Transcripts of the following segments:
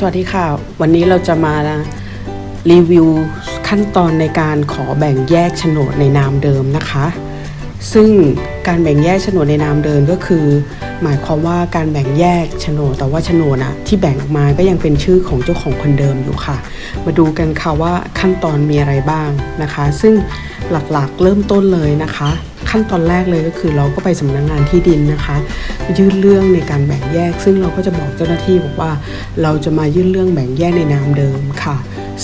สวัสดีค่ะ วันนี้เราจะมารีวิวขั้นตอนในการขอแบ่งแยกโฉนดในนามเดิมนะคะ ซึ่งการแบ่งแยกโฉนดในนามเดิมก็คือ หมายความว่าการแบ่งแยกโฉนดแต่ว่าโฉนดอะที่แบ่งออกมาก็ยังเป็นชื่อของเจ้าของคนเดิมอยู่ค่ะ มาดูกันค่ะว่าขั้นตอนมีอะไรบ้างนะคะ ซึ่งหลักๆเริ่มต้นเลยนะคะ ขั้นตอนแรกเลยก็คือ เราก็ไปสำนักงงานที่ดินนะคะ ยื่นเรื่องในการแบ่งแยก ซึ่งเราก็จะบอกเจ้าหน้าที่บอกว่าเราจะมายื่นเรื่องแบ่งแยกในนามเดิมค่ะ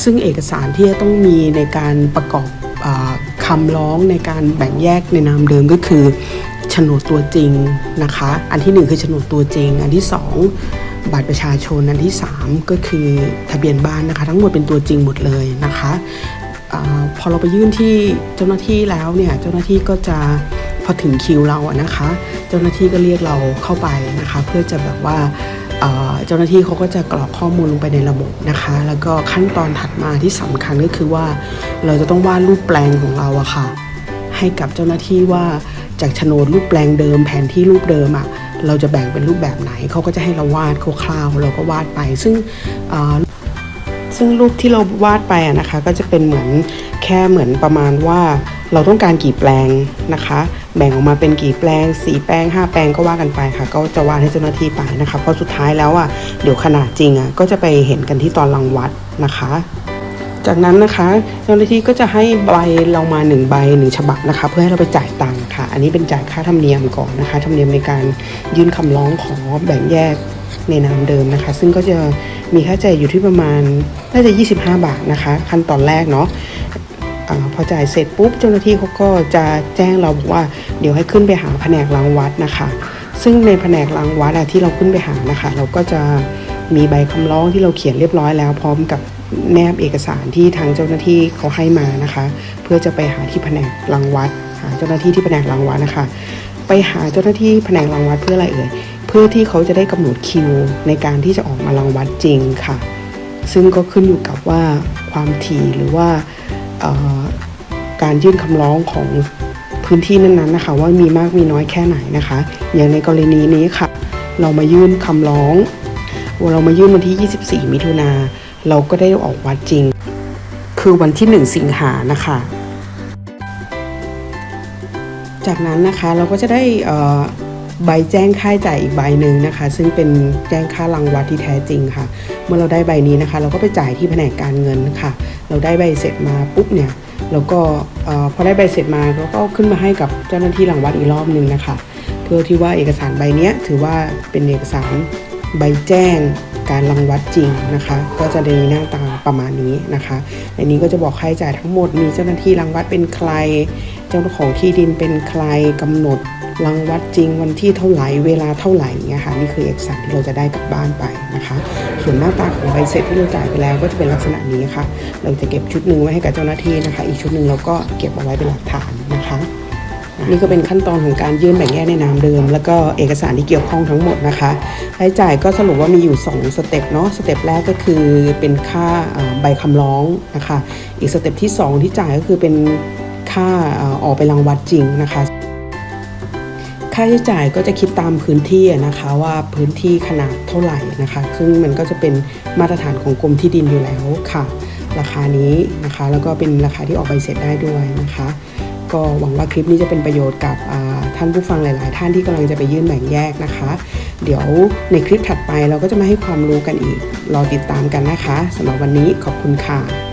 ซึ่งเอกสารที่จะต้องมีในการประกอบอคำร้องในการแบ่งแยกในนามเดิมก็คือโฉนดตัวจริงนะคะ อันที่หนึ่งคือโฉนดตัวจริง อันที่สองบัตรประชาชน อันที่สามก็คือทะเบียนบ้านนะคะ ทั้งหมดเป็นตัวจริงหมดเลยนะคะ อพอเราไปยื่นที่เจ้าหน้าที่แล้วเนี่ยเจ้าหน้าที่ก็จะพอถึงคิวเราอะนะคะ เจ้าหน้าที่ก็เรียกเราเข้าไปนะคะ เพื่อจะแบบว่าเจ้าหน้าที่เขาก็จะกรอกข้อมูลลงไปในระบบนะคะ แล้วก็ขั้นตอนถัดมาที่สำคัญก็คือว่า เราจะต้องวาดรูปแปลงของเราอะค่ะ ให้กับเจ้าหน้าที่ว่าจากโฉนดรูปแปลงเดิม แผนที่รูปเดิมอะเราจะแบ่งเป็นรูปแบบไหนเขาก็จะให้เราวาดคร่าวๆเราก็วาดไป ซึ่งเซึ่งรูปที่เราวาดไปนะคะ ก็จะเป็นเหมือนแค่เหมือนประมาณว่าเราต้องการกี่แปลงนะคะ แบ่งออกมาเป็นกี่แปลงสีแปลงห้าแปลงก็ว่ากันไปค่ะ ก็จะวาดให้เจ้าหน้าที่ไปนะคะ เพราะสุดท้ายแล้วอะเดี๋ยวขนาดจริงอะก็จะไปเห็นกันที่ตอนรังวัดนะคะจากนั้นนะคะเจ้าหน้าที่ก็จะให้ใบเรามาหนึ่งใบหนึ่งฉบับนะคะ เพื่อให้เราไปจ่ายตังค์ค่ะ อันนี้เป็นจ่ายค่าธรรมเนียมก่อนนะคะธรรมเนียมในการยื่นคำร้องขอแบ่งแยก ในนามเดิมนะคะ ซึ่งก็จะมีค่าใช้จ่ายอยู่ที่ประมาณน่าจะ 25 บาทนะคะ ขั้นตอนแรกเนาะอาพอจ่ายเสร็จปุ๊บเจ้าหน้าที่เขาก็จะแจ้งเราบอกว่าเดี๋ยวให้ขึ้นไปหาแผนกรังวัดนะคะ ซึ่งในแผนกรังวัดที่เราขึ้นไปหานะคะ เราก็จะมีใบคำร้องที่เราเขียนเรียบร้อยแล้ว พร้อมกับแนบเอกสารที่ทางเจ้าหน้าที่เขาให้มานะคะ เพื่อจะไปหาที่แผนกรังวัดหาเจ้าหน้าที่ที่แผนกรังวัดนะคะ ไปหาเจ้าหน้าที่แผนกรังวัดเพื่ออะไรเอ่ย พื่อที่เขาจะได้กำหนดคิวในการที่จะออกมารังวัดจริงค่ะ ซึ่งก็ขึ้นอยู่กับว่าความถี่หรือว่าการยื่นคำร้องของพื้นที่นั้นๆนะคะ ว่ามีมากมีน้อยแค่ไหนนะคะ อย่างในกรณีนี้ค่ะ เรามายื่นคำร้องเรามายื่นวันที่ 24 มิถุนาเราก็ได้ออกวัดจริง คือวันที่ 1 สิงหานะคะ จากนั้นนะคะเราก็จะได้อ่อ ใบแจ้งค่าใจ่ายอีกใบหนึ่งนะคะ ซึ่งเป็นแจ้งค่ารางวัลที่แท้จริงค่ะ เมื่อเราได้ใบนี้นะคะ เราก็ไปจ่ายที่แผนกการเงินค่ะ เราได้ใบเสร็จมาปุ๊บเนี่ยเราก็พอได้ใบเสร็จมาเราก็ขึ้นมาให้กับเจ้าหน้าที่รางวัลอีกรอบหนึ่งนะคะเพื่อที่ว่าเอกสารใบนี้ถือว่าเป็นเอกสารใบแจ้ง การรังวัดจริงนะคะ ก็จะได้หน้าตาประมาณนี้นะคะในนี้ก็จะบอกค่าใช้จ่ายทั้งหมดมีเจ้าหน้าที่รังวัดเป็นใคร เจ้าของที่ดินเป็นใครกำหนดรังวัดจริงวันที่เท่าไหร่เวลาเท่าไหร่เงี้ยค่ะนี่คือเอกสารที่เราจะได้กลับบ้านไปนะคะ ส่วนหน้าตาของใบเสร็จที่เราจ่ายไปแล้วก็จะเป็นลักษณะนี้ค่ะ เราจะเก็บชุดหนึ่งไว้ให้กับเจ้าหน้าที่นะคะ อีกชุดหนึ่งเราก็เก็บเอาไว้เป็นหลักฐานนะคะ นี่ก็เป็นขั้นตอนของการยื่นแบ่งแยกในนามเดิม แล้วก็เอกสารที่เกี่ยวข้องทั้งหมดนะคะค่าใช้จ่ายก็สรุปว่ามีอยู่ 2 สเต็ปเนาะสเต็ปแรกก็คือเป็นค่าใบคำร้องนะคะ อีกสเต็ปที่ 2 ที่จ่ายก็คือเป็นค่าออกไปรังวัดจริงนะคะค่าใช้จ่ายก็จะคิดตามพื้นที่นะคะว่าพื้นที่ขนาดเท่าไหร่นะคะ ซึ่งมันก็จะเป็นมาตรฐานของกรมที่ดินอยู่แล้วค่ะ ราคานี้นะคะ แล้วก็เป็นราคาที่ออกใบเสร็จได้ด้วยนะคะ ก็หวังว่าคลิปนี้จะเป็นประโยชน์กับท่านผู้ฟังหลาย ๆ ท่านที่กำลังจะไปยื่นแบ่งแยกนะคะ เดี๋ยวในคลิปถัดไปเราก็จะมาให้ความรู้กันอีก รอติดตามกันนะคะสำหรับวันนี้ขอบคุณค่ะ